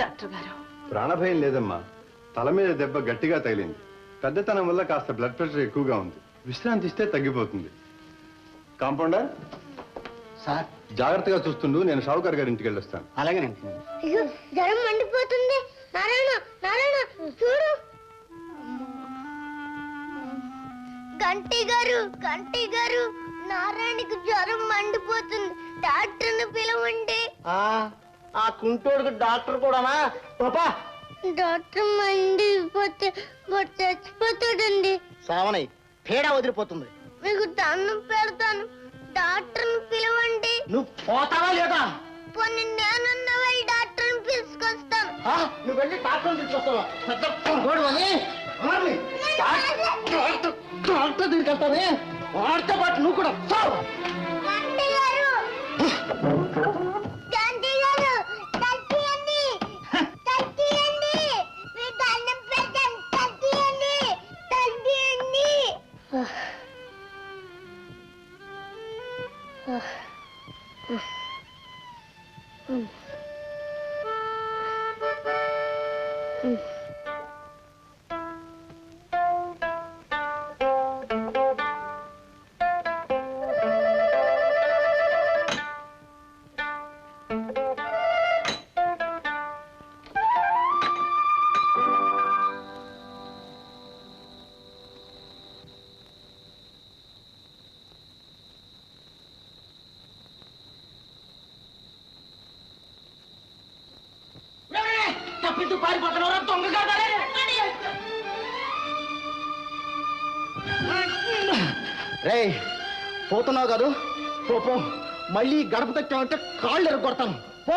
Doctor గారు. ప్రాణభయం లేదమ్మా. తల మీద దెబ్బ గట్టిగా తగిలింది. పెద్దతనం వల్ల కాస్త బ్లడ్ ప్రెషర్ ఎక్కువగా ఉంది. విశ్రాంతి ఇస్తే తగ్గిపోతుంది. కాంపౌండర్? సార్. జాగ్రత్తగా చూస్తుండు నేను షావుకర్ గారి ఇంటికి వెళ్ళొస్తాను. అలాగేనండి. అయ్యో జ్వరం మండిపోతుంది. నారాయణ నారాయణ చూడు. గంటి గారు గంటి గారు నారాయణకి జ్వరం మండిపోతుంది. డాక్టర్ని పిలవండి. ఆ కుంటోడికి డాక్టర్ కూడానా? పాపా! డాక్టర్ మండిపోతే చచ్చిపోతాడండి. సావనై పేడ వదిలిపోతుంది. మీకు దండం పెడతాను. డాక్టర్ని పిలవండి. నువ్వు పోతావా లేదా? పోనీ నేనున్న వెళ్ళి డాక్టర్ని పిలుచుకొస్తాను. ఆ, నువ్వు వెళ్ళి డాక్టర్ తీసుకొస్తావా పెద్ద అని? వాడిని డాక్టర్ డాక్టర్ డాక్టర్ తీసుకెళ్తానే వాడితో పాటు నువ్వు కూడా చావు గంటి గారు! Mm. Mm. పారిపోతున్నారా దొంగ కాదాలే. రే పోతున్నావు కాదు. పో మళ్ళీ గడప తట్టామంటే కాళ్ళు ఎరగొడతాను. పో.